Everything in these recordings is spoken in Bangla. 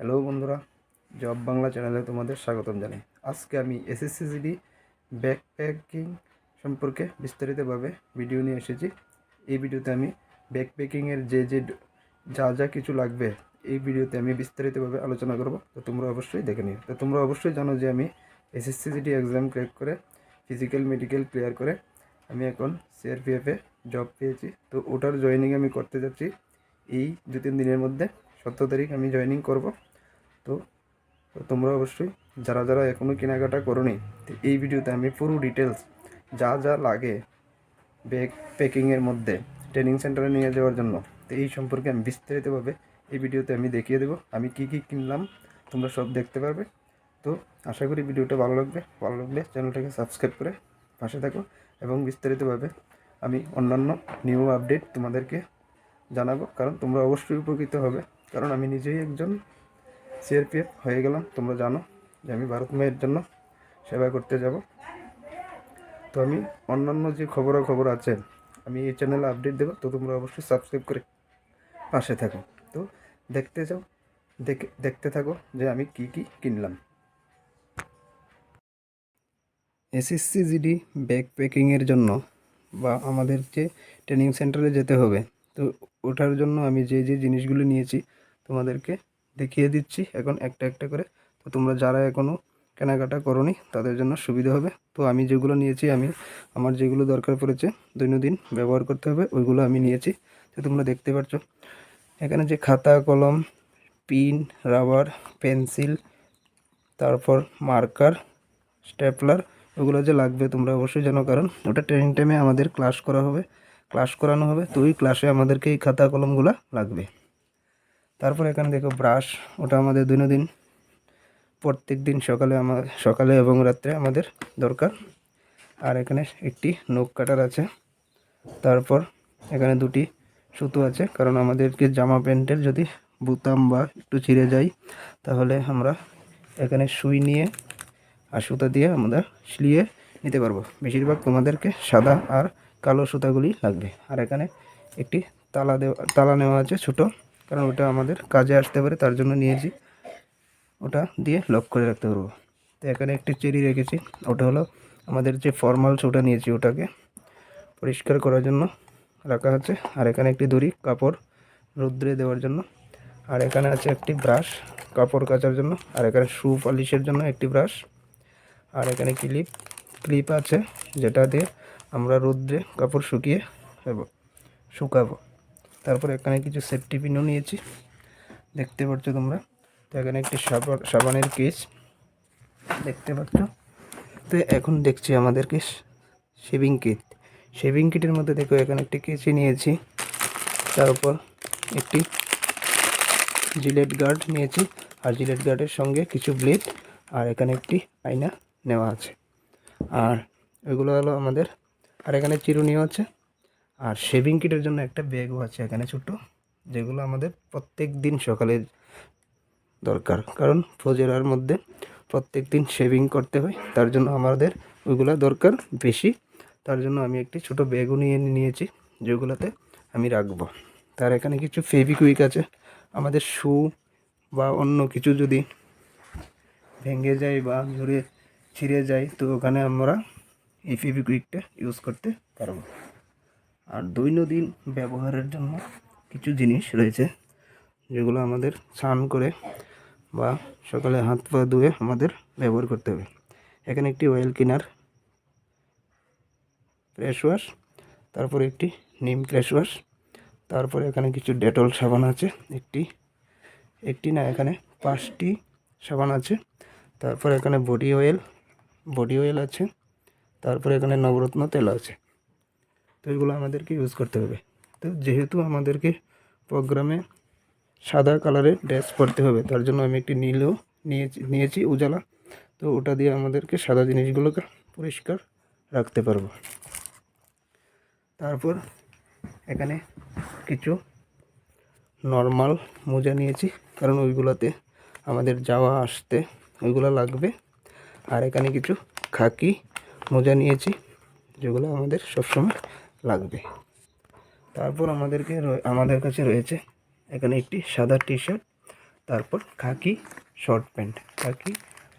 হ্যালো বন্ধুরা, জব বাংলা চ্যানেলে তোমাদের স্বাগতম জানাই। আজকে আমি এসএসসিজিডি ব্যাকপ্যাকিং সম্পর্কে বিস্তারিতভাবে ভিডিও নিয়ে এসেছি। এই ভিডিওতে আমি ব্যাকপ্যাকিংয়ের যে যে যা যা কিছু লাগবে, এই ভিডিওতে আমি বিস্তারিতভাবে আলোচনা করব। তো তোমরা অবশ্যই দেখে নিও। তো তোমরা অবশ্যই জানো যে আমি এসএসসিজিডি এক্সাম ক্র্যাক করে ফিজিক্যাল মেডিকেল ক্লিয়ার করে আমি এখন সিআরপিএফে জব পেয়েছি। তো ওটার জয়েনিং আমি করতে যাচ্ছি। এই দু তিন দিনের মধ্যে, সতেরো তারিখ আমি জয়েনিং করব। তো তোমরা অবশ্যই যারা যারা এখনও কেনাকাটা করোনি, তো এই ভিডিওতে আমি পুরো ডিটেলস যা যা লাগে ব্যাগ প্যাকিংয়ের মধ্যে ট্রেনিং সেন্টারে নিয়ে যাওয়ার জন্য, তো এই সম্পর্কে আমি বিস্তারিতভাবে এই ভিডিওতে আমি দেখিয়ে দেবো। আমি কি কি কিনলাম, তোমরা সব দেখতে পারবে। তো আশা করি ভিডিওটা ভালো লাগবে। ভালো লাগলে চ্যানেলটাকে সাবস্ক্রাইব করে পাশে থাকো এবং বিস্তারিতভাবে আমি অন্যান্য নিউ আপডেট তোমাদেরকে জানাব। কারণ তোমরা অবশ্যই উপকৃত হবে। কারণ আমি নিজেই একজন সিআরপিএফ হয়ে গেলাম, তোমরা জানো যে আমি ভারত মায়ের জন্য সেবা করতে যাব। তো আমি অন্যান্য যে খবরাখবর আছে, আমি এই চ্যানেলে আপডেট দেবো, তো তোমরা অবশ্যই সাবস্ক্রাইব করে পাশে থাকো। তো দেখতে যাও, দেখে, দেখতে থাকো যে আমি কি কি কিনলাম। এসএসসি জিডি ব্যাগ প্যাকিংয়ের জন্য বা আমাদের যে ট্রেনিং সেন্টারে যেতে হবে, তো ওঠার জন্য আমি যে যে জিনিসগুলো নিয়েছি তোমাদেরকে দেখিয়ে দিচ্ছি এখন একটা একটা করে। তো তোমরা যারা এখনও কেনাকাটা করনি, তাদের জন্য সুবিধা হবে। তো আমি যেগুলো নিয়েছি, আমি, আমার যেগুলো দরকার পড়েছে, দৈনন্দিন ব্যবহার করতে হবে, ওইগুলো আমি নিয়েছি। তো তোমরা দেখতে পাচ্ছ এখানে যে খাতা, কলম, পিন, রাবার, পেন্সিল, তারপর মার্কার স্টেপলার ওগুলো যে লাগবে তোমরা অবশ্যই জানো, কারণ ওটা ট্রেনিং টাইমে আমাদের ক্লাস করা হবে ক্লাস করানো হবে। তো ওই ক্লাসে আমাদেরকে এই খাতা, কলমগুলো লাগবে। তারপর এখানে দেখো ব্রাশ ওটা আমাদের দৈনন্দিন প্রত্যেক দিন সকালে আমার সকালে এবং রাত্রে আমাদের দরকার। আর এখানে একটি নখ কাটার আছে। তারপর এখানে দুটি সুতো আছে। কারণ আমাদেরকে জামা প্যান্টের যদি বুতাম বা একটু ছিঁড়ে যায়, তাহলে আমরা এখানে সুই নিয়ে আর সুতা দিয়ে আমরা সিলিয়ে নিতে পারব। বেশিরভাগ তোমাদেরকে সাদা আর কালো সুতাগুলি লাগবে। আর এখানে একটি তালা দেওয়া, তালা নেওয়া আছে ছোটো। কারণ ওটা আমাদের কাজে আসতে পারে, তার জন্য নিয়েছি। ওটা দিয়ে লক করে রাখতে পারব। তো এখানে একটি চেরি রেখেছি। ওটা হলো আমাদের যে ফর্মাল ওটা নিয়েছি ওটাকে পরিষ্কার করার জন্য রাখা আছে আর এখানে একটি দড়ি, কাপড় রৌদ্রে দেওয়ার জন্য। আর এখানে আছে একটি ব্রাশ কাপড় কাচার জন্য। আর এখানে শু পালিশের জন্য একটি ব্রাশ আর এখানে ক্লিপ ক্লিপ আছে যেটা দিয়ে আমরা রৌদ্রে কাপড় শুকিয়ে নেব শুকাবো। তারপর এখানে কিছু সেফটি পিনও নিয়েছি। দেখতে পাচ্ছ তোমরা? তো এখানে একটি সাবান সাবানের কেস দেখতে পাচ্ছ? তো এখন দেখছি আমাদেরকে শেভিং কিট শেভিং কিটের মধ্যে দেখো, এখানে একটি কেচি নিয়েছি। তারপর একটি জিলেট গার্ড নিয়েছি। আর জিলেট গার্ডের সঙ্গে কিছু ব্লেড আর এখানে একটি আয়না নেওয়া আছে। আর এগুলো হলো আমাদের আর এখানে চিরুনিও আছে। আর শেভিং কিটের জন্য একটা ব্যাগও আছে এখানে ছোটো যেগুলো আমাদের প্রত্যেক দিন সকালে দরকার। কারণ ফজেরার মধ্যে প্রত্যেক দিন শেভিং করতে হয়, তার জন্য আমাদের ওইগুলো দরকার বেশি। তার জন্য আমি একটি ছোট ব্যাগও নিয়ে নিয়েছি, যেগুলোতে আমি রাখব। তার এখানে কিছু ফেভিকুইক আছে, আমাদের শু বা অন্য কিছু যদি ভেঙে যায় বা ঝরে ছিঁড়ে যায়, তো ওখানে আমরা এই ফেভিকুইকটা ইউজ করতে পারব। আর দৈনন্দিন ব্যবহারের জন্য কিছু জিনিস রয়েছে, যেগুলো আমাদের স্নান করে বা সকালে হাত পা ধুয়ে আমাদের ব্যবহার করতে হবে। এখানে একটি অয়েল কিনার ফ্রেশ ওয়াশ তারপরে একটি নিম ফ্রেশ ওয়াশ তারপরে এখানে কিছু ডেটল সাবান আছে, একটি একটি না, এখানে পাঁচটি সাবান আছে, তারপর এখানে বডি অয়েল বডি অয়েল আছে, তারপরে এখানে নবরত্ন তেল আছে। তো এগুলো আমাদেরকে ইউজ করতে হবে। তো যেহেতু আমাদেরকে প্রোগ্রামে সাদা কালারের ড্রেস পরতে হবে, তার জন্য আমি একটি নীলও নিয়েছি নিয়েছি উজালা। তো ওটা দিয়ে আমাদেরকে সাদা জিনিসগুলোকে পরিষ্কার রাখতে পারব। তারপর এখানে কিছু নর্মাল মোজা নিয়েছি, কারণ ওইগুলোতে আমাদের যাওয়া, আসতে ওইগুলো লাগবে। আর এখানে কিছু খাকি মোজা নিয়েছি, যেগুলো আমাদের সবসময় লাগবে। তারপর আমাদেরকে আমাদের কাছে রয়েছে এখানে একটি সাদা টি শার্ট তারপর khaki short pant khaki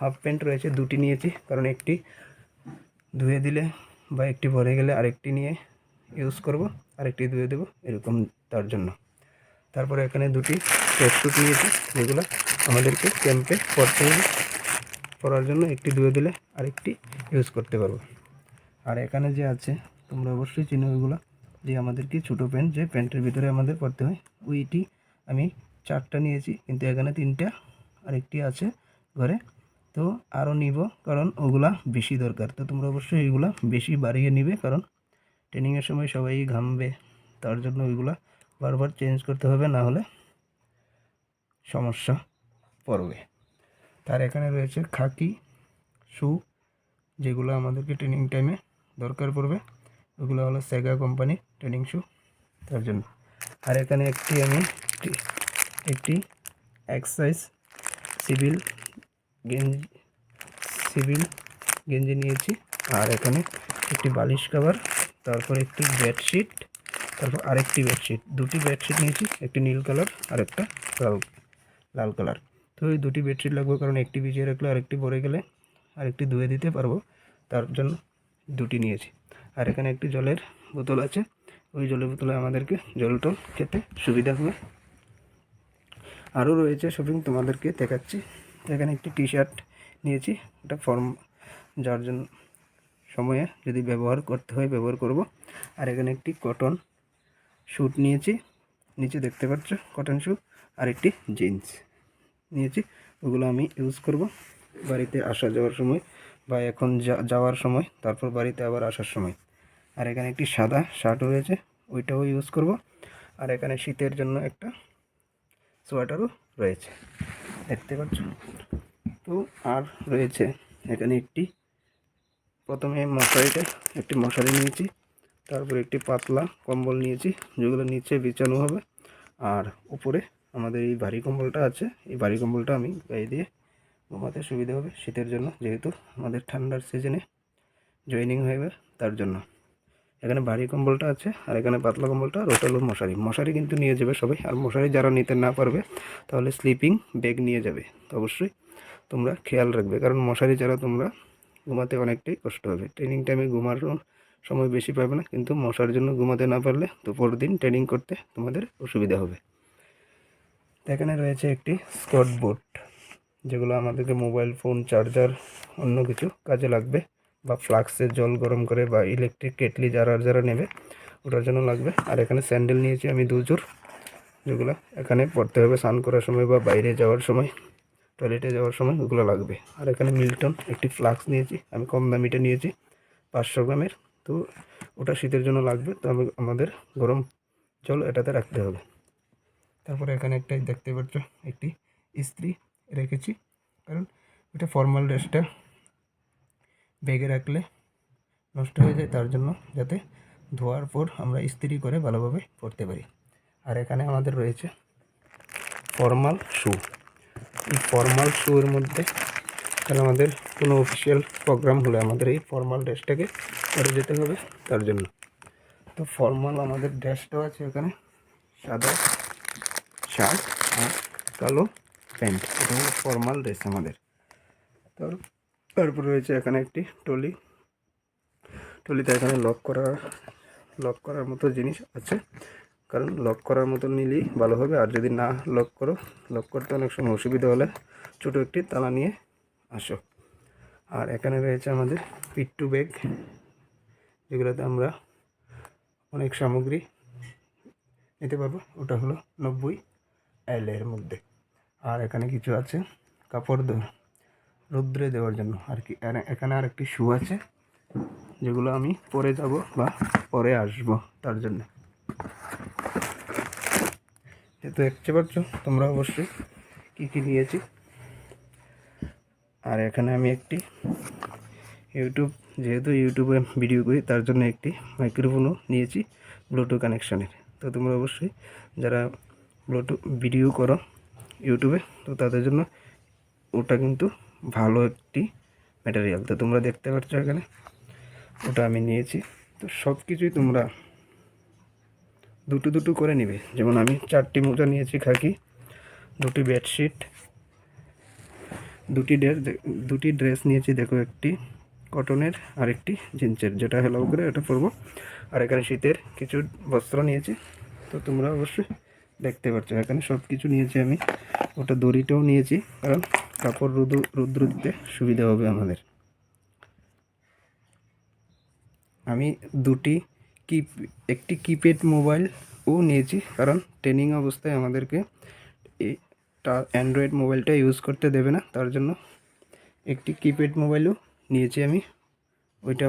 half pant রয়েছে, দুটি নিয়েছি, কারণ একটি ধুয়ে দিলে বা একটি ভরে গেলে আরেকটি নিয়ে ইউজ করব, আরেকটি ধুয়ে দেবো, এরকম তার জন্য। তারপরে এখানে দুটি স্যুট নিয়েছি, যেগুলো আমাদেরকে ক্যাম্পে পরতে হবে। পরার জন্য একটি ধুয়ে দিলে আরেকটি ইউজ করতে পারব। আর এখানে যে আছে তোমরা অবশ্যই চিনো ওইগুলো। যে আমাদেরকে ছোটো প্যান্ট যে প্যান্টের ভিতরে আমাদের পরতে হয়, ওইটি আমি চারটা নিয়েছি, কিন্তু এখানে তিনটা আরেকটি আছে ঘরে। তো আরও নিব, কারণ ওগুলা বেশি দরকার। তো তোমরা অবশ্যই এইগুলা বেশি বাড়িয়ে নিবে, কারণ ট্রেনিংয়ের সময় সবাই ঘামবে, তার জন্য ওইগুলা বারবার চেঞ্জ করতে হবে, না হলে সমস্যা পড়বে। তার এখানে রয়েছে খাকি, শু, যেগুলো আমাদেরকে ট্রেনিং টাইমে দরকার পড়বে। ওগুলো হলো সেগা কোম্পানি ট্রেনিং শু তার জন্য। আর এখানে একটি আমি একটি- এক্সারসাইজ সিভিল গেঞ্জি সিভিল গেঞ্জি নিয়েছি। আর এখানে একটি বালিশ কভার তারপর একটি বেডশিট তারপর আরেকটি বেডশিট দুটি বেডশিট নিয়েছি, একটি নীল কালার আর একটা লাল লাল কালার তো এই দুটি বেডশিট লাগবে কারণ একটি ভিজিয়ে রাখলে আরেকটি পরে গেলে আরেকটি ধুয়ে দিতে পারব, তার জন্য দুটি নিয়েছি। আর এখানে একটি জলের বোতল আছে। ওই জলের বোতলে আমাদেরকে জল টল খেতে সুবিধা হবে। আরও রয়েছে শপিং তোমাদেরকে দেখাচ্ছি। এখানে একটি টি শার্ট নিয়েছি। এটা ফর্ম যার জন্য সময়ে যদি ব্যবহার করতে হয়, ব্যবহার করব। আর এখানে একটি কটন স্যুট নিয়েছি। নিচে দেখতে পাচ্ছ কটন শ্যু আর একটি জিন্স নিয়েছি। ওগুলো আমি ইউজ করব। বাড়িতে আসা যাওয়ার সময় বা এখন যাওয়ার সময়, তারপর বাড়িতে আবার আসার সময়। আর এখানে একটি সাদা শার্টও রয়েছে, ওইটাও ইউজ করব। আর এখানে শীতের জন্য একটা সোয়েটারও রয়েছে, দেখতে পাচ্ছ? তো আর রয়েছে এখানে একটি, প্রথমে মশারিটা একটি মশারি নিয়েছি, তারপরে একটি পাতলা কম্বল নিয়েছি, যেগুলো নিচে বিছানো হবে। আর উপরে আমাদের এই ভারী কম্বলটা আছে, এই ভারী কম্বলটা আমি গায়ে দিয়ে ঘুমাতে সুবিধা হবে। শীতের জন্য যেহেতু আমাদের ঠান্ডার সিজনে জয়েনিং হবে তার জন্য। এখানে ভারী কম্বলটা আছে, আর এখানে পাতলা কম্বলটা হলো মশারি। মশারি কিন্তু নিয়ে যাবে সবাই। আর মশারি যারা নিতে না পারবে, তাহলে স্লিপিং ব্যাগ নিয়ে যাবে। তো অবশ্যই তোমরা খেয়াল রাখবে, কারণ মশারি ছাড়া তোমরা ঘুমাতে অনেকটাই কষ্ট হবে। ট্রেনিং টাইমে ঘুমানোর সময় বেশি পাবে না, কিন্তু মশার জন্য ঘুমাতে না পারলে তো পরের দিন ট্রেনিং করতে তোমাদের অসুবিধা হবে। এখানে রয়েছে একটি স্কট বোর্ড যেগুলো আমাদেরকে মোবাইল ফোন চার্জার অন্য কিছু কাজে লাগবে বা ফ্লাক্সে জল গরম করে বা ইলেকট্রিক কেটলি যারা যারা নেবে ওটার জন্য লাগবে। আর এখানে স্যান্ডেল নিয়েছি আমি দুজোর যেগুলো এখানে পড়তে হবে স্নান করার সময় বা বাইরে যাওয়ার সময় টয়লেটে যাওয়ার সময় ওগুলো লাগবে। আর এখানে মিল্টন একটি ফ্লাক্স নিয়েছি, আমি কম দামিটা নিয়েছি, পাঁচশো গ্রামের। তো ওটা শীতের জন্য লাগবে, তো আমি আমাদের গরম জল এটাতে রাখতে হবে। তারপরে এখানে একটা দেখতে পাচ্ছ, একটি ইস্ত্রি। রেখেছি। কারণ এটা ফর্মাল ড্রেসটা ব্যাগে রাখলে নষ্ট হয়ে যায়, তার জন্য যাতে ধোয়ার পর আমরা ইস্ত্রি করে ভালোভাবে পরতে পারি। আর এখানে আমাদের রয়েছে ফর্মাল শ্যু এই ফর্মাল শ্যুয়ের মধ্যে তাহলে আমাদের কোনো অফিসিয়াল প্রোগ্রাম হলে আমাদের এই ফর্মাল ড্রেসটাকে পরে যেতে হবে, তার জন্য। তো ফর্মাল আমাদের ড্রেসটাও আছে এখানে, সাদা, শার্ট আর কালো। প্যান্ট। এটা হলো ফর্মাল ড্রেস আমাদের। তারপর রয়েছে এখানে একটি টলি। টলিতে এখানে লক করা লক করার মতো জিনিস আছে। কারণ লক করার মতো নিলেই ভালো হবে। আর যদি না লক করো লক করতে অনেক সময় অসুবিধা হলে ছোটো একটি তালা নিয়ে আসো। আর এখানে রয়েছে আমাদের পিট্টু ব্যাগ, যেগুলোতে আমরা অনেক সামগ্রী নিতে পারব। ওটা হলো নব্বই এল এর মধ্যে। আর এখানে কিছু আছে। কাপড় রৌদ্রে দেওয়ার জন্য আর কি। এখানে আর একটি শু আছে, যেগুলো আমি পরে যাব বা পরে আসব তার জন্য। এ তো দেখতে পাচ্ছ, তোমরা অবশ্যই কী কী নিয়েছি। আর এখানে আমি একটি ইউটিউব যেহেতু ইউটিউবে ভিডিও করি, তার জন্য একটি মাইক্রোফোনও নিয়েছি ব্লুটুথ কানেকশানের তো তোমরা অবশ্যই যারা ব্লুটুথ ভিডিও করো ইউটিউবে, তো তাদের জন্য ওটা কিন্তু ভালো একটি ম্যাটেরিয়াল তো তোমরা দেখতে পাচ্ছ এখানে, ওটা আমি নিয়েছি। তো সব কিছুই তোমরা দুটো দুটো করে নিবে। যেমন আমি চারটি মোজা নিয়েছি খাকি, দুটি বেডশিট দুটি ড্রেস দুটি ড্রেস নিয়েছি, দেখো একটি কটনের আর একটি জিন্সের। যেটা হেলাও করে এটা পরবো। আর এখানে শীতের কিছু বস্ত্র নিয়েছি, তো তোমরা অবশ্যই দেখতে এখানে সব কিছু নিয়েছি আমি। ওটা দড়িটাও নিয়েছি, কারণ কাপড় রুদ্র রুদ্র দিতে সুবিধা হবে আমাদের। আমি দুটি কি একটি কিপ্যাড মোবাইলও নিয়েছি, কারণ ট্রেনিং অবস্থায় আমাদেরকে অ্যান্ড্রয়েড মোবাইলটা ইউজ করতে দেবে না। তার জন্য একটি কিপ্যাড মোবাইলও নিয়েছি আমি। ওইটা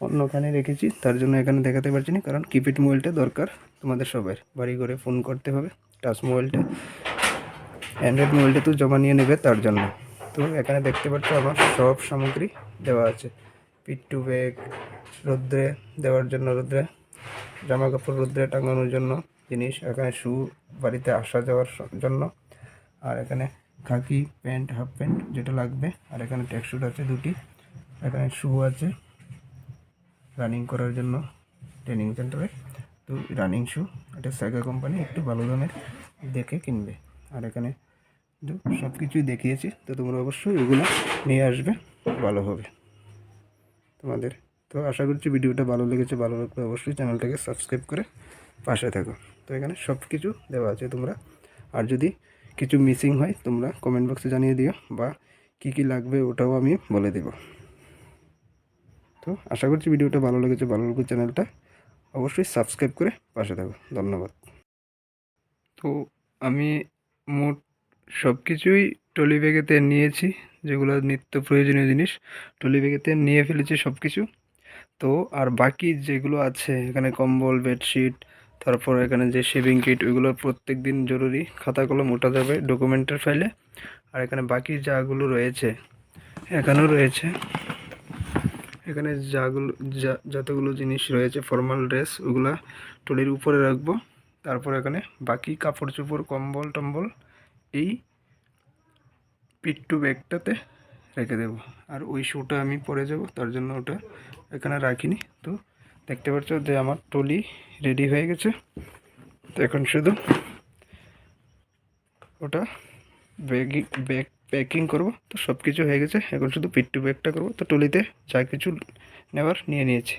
অন্যখানে রেখেছি, তার জন্য এখানে দেখাতে পারছি না, কারণ কিপ্যাড মোবাইলটা দরকার তোমাদের সবার বাড়ি ঘরে ফোন করতে হবে টাচ মোবাইলটা অ্যান্ড্রয়েড মোবাইলটা তো জমা নিয়ে নেবে তার জন্য। তো এখানে দেখতে পাচ্ছ আমার সব সামগ্রী দেওয়া আছে। পিট্টু ব্যাগ রোদ্রে দেওয়ার জন্য রোদ্রে জামা কাপড় রোদ্রে টাঙানোর জন্য জিনিস, এখানে শু বাড়িতে আসা যাওয়ার জন্য। আর এখানে খাকি প্যান্ট হাফ প্যান্ট যেটা লাগবে, আর এখানে ট্যাক্সুট আছে দুটি, এখানে শু আছে। রানিং করার জন্য ট্রেনিং সেন্টারে তো রানিং শু এটা সাইকা কোম্পানি একটু ভালো দামের দেখে কিনবে। আর এখানে তো সব কিছুই দেখিয়েছি, তো তোমরা অবশ্যই এগুলো নিয়ে আসবে, ভালো হবে। তোমাদের তো আশা করছি ভিডিওটা ভালো লেগেছে, ভালো লাগলে অবশ্যই চ্যানেলটাকে সাবস্ক্রাইব করে পাশে থাকো। তো এখানে সব কিছু দেওয়া আছে তোমরা। আর যদি কিছু মিসিং হয়, তোমরা কমেন্ট বক্সে জানিয়ে দিও, বা কি কি লাগবে ওটাও আমি বলে দেব। তো আশা করছি ভিডিওটা ভালো লেগেছে, ভালো লাগবে চ্যানেলটা অবশ্যই সাবস্ক্রাইব করে পাশে থাকো। ধন্যবাদ। তো আমি মোট সব কিছুই টলি ব্যাগেতে নিয়েছি, যেগুলো নিত্য প্রয়োজনীয় জিনিস টলি ব্যাগেতে নিয়ে ফেলেছি সব কিছু তো আর বাকি যেগুলো আছে, এখানে কম্বল, বেডশিট, তারপর এখানে যে শেভিং কিট ওইগুলো প্রত্যেক দিন জরুরি। খাতা কলম ওঠা যাবে ডকুমেন্টের ফাইলে আর এখানে বাকি যাগুলো রয়েছে, এখানেও রয়েছে। এখানে যাগুলো, যা, যতগুলো জিনিস রয়েছে ফর্মাল ড্রেস ওগুলা টলির উপরে রাখব। তারপর এখানে বাকি কাপড় চোপড়, কম্বল টম্বল, এই পিট্টু ব্যাগটাতে রেখে দেবো। আর ওই শুটা আমি পরে যাব, তার জন্য ওটা এখানে রাখিনি। তো দেখতে পাচ্ছ যে আমার টলি রেডি হয়ে গেছে। তো এখন শুধু ওটা ব্যাগি ব্যাগ প্যাকিং করব, তো সব কিছু হয়ে গেছে। এখন শুধু পিট্টু ব্যাগটা করব, তো টলিতে যা কিছু নেওয়ার নিয়ে নিয়েছি।